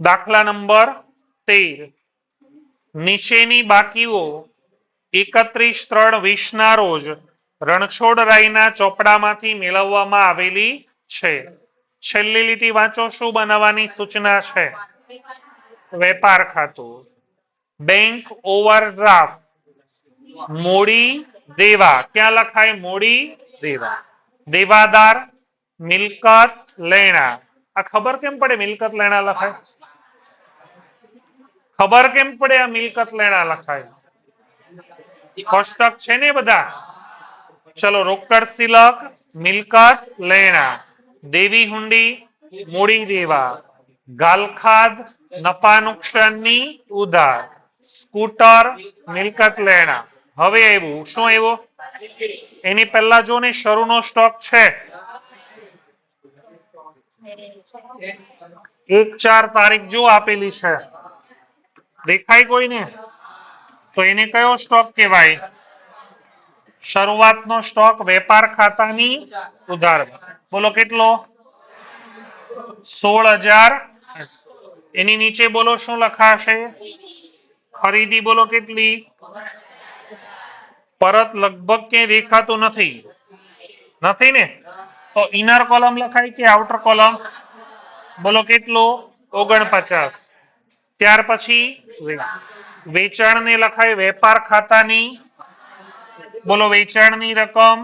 દાખલા નંબર તેર. નીચેની બાકીઓ એકત્રીસ ત્રણ વીસ ના રોજ રણછોડરાયના ચોપડામાંથી મેળવવામાં આવેલી છે. છેલ્લી લીટી વાંચો શું બનાવવાની સૂચના છે? વેપાર ખાતું. Bank overdraft. મોડી દેવા. ક્યાં લખાય મોડી દેવા? દેવાદાર મિલકત લેણા. આ ખબર કેમ પડે મિલકત લેણા લખાય? ખબર કેમ પડે આ મિલકત લેણા લખાય? કોષ્ટક છે ને બધા? ચલો રોકડ સિલક, મિલકત, લેણા. દેવી હુંડી, મૂડી દેવા. ગાલખાદ નફા નુકસાનની ઉધાર. સ્કૂટર, મિલકત, લેણા. હવે આવ્યું. શું આવ્યું? એની પહેલા જો ને શરૂનો સ્ટોક છે. એક ચાર તારીખ જો આપેલી છે. દેખાય કોઈને? તો એને કયો સ્ટોક કહેવાય? શરૂઆતનો સ્ટોક વેપાર ખાતાની ઉધાર બોલો કેટલો? સોળ હજાર એની નીચે બોલો શું લખાશે? ખરીદી બોલો કેટલી? પરત લગભગ ક્યાંય દેખાતું નથી. નથી ને? તો ઇનર કોલમ લખાય કે આઉટર કોલમ બોલો કેટલો? ઓગણપચાસ. ત્યાર પછી વેચાણ ને લખાય વેપાર ખાતાની. બોલો, વેચાણની રકમ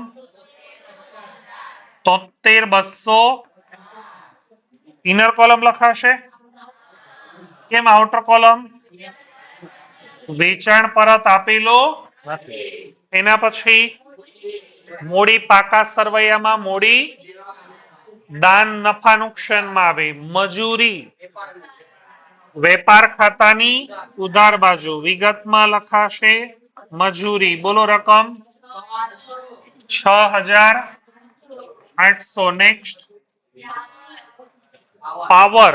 તોતેર બસો. ઇનર કોલમ લખાશે. કેમ? આઉટર કોલમ વેચાણ પરત આપેલો એના પછી મૂડી પાકા સરવૈયામાં મૂડી દાન નફા નુકસાનમાં આવે. મજૂરી. વેપાર ખાતાની ઉધાર બાજુ વિગતમાં લખાશે મજૂરી. બોલો રકમ. છ હજાર આઠસો નેક્સ્ટ. પાવર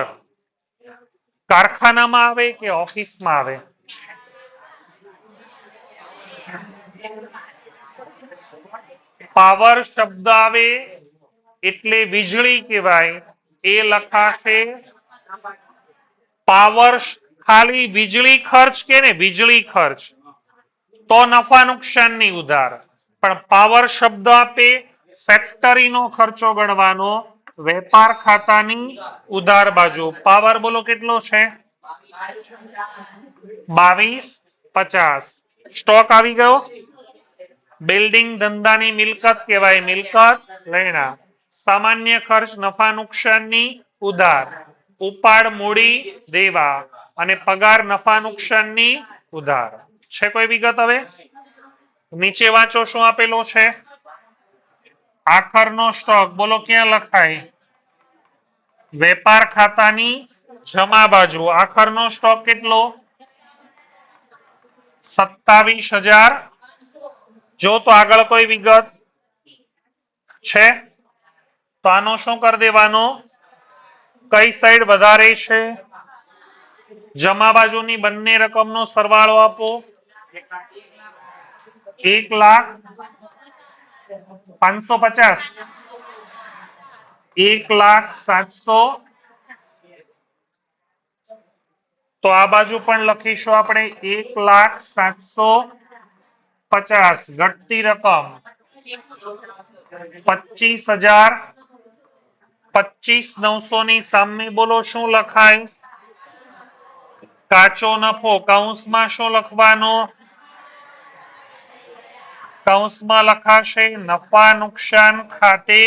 કારખાનામાં આવે કે ઓફિસમાં આવે? પાવર શબ્દ આવે એટલે વીજળી કહેવાય. એ લખાશે પાવર ખાલી વીજળી ખર્ચ કે ને વીજળી ખર્ચ. તો નફા નુકસાનની ઉધાર. પણ પાવર શબ્દ આપે ફેક્ટરીનો ખર્ચો ગણવાનો, વેપાર ખાતાની ઉધાર બાજુ. પાવર બોલો કેટલો છે? બાવીસ, પચાસ. સ્ટોક આવી ગયો? બિલ્ડિંગ ધંધાની મિલકત કહેવાય મિલકત, લેણા. સામાન્ય ખર્ચ, નફા નુકસાનની ઉધાર. ઉપાડ મૂડી દેવા અને પગાર નફા નુકસાનની ઉધાર. છે કોઈ વિગત હવે? નીચે વાંચો શું આપેલો છે? આખરનો સ્ટોક બોલો ક્યાં લખાય? વેપાર ખાતાની જમા બાજુ. આખરનો સ્ટોક કેટલો? સત્તાવીસ હજાર. જો તો આગળ કોઈ વિગત છે? તો આનો શું કરી દેવાનો? કઈ સાઈડ વધારે છે? જમા બાજુની બંને રકમનો સરવાળો આપો. એક લાખ પાંચસો પચાસ. એક લાખ સાતસો. તો આ બાજુ પણ લખીશું આપણે એક લાખ સાતસો પચાસ. ઘટતી રકમ પચીસ હજાર પચીસ નવસો ની સામે બોલો શું લખાય? કાચો નફો કૌંસમાં શું લખવાનો? કૌંસમાં લખાશે નફા નુકસાન ખાતે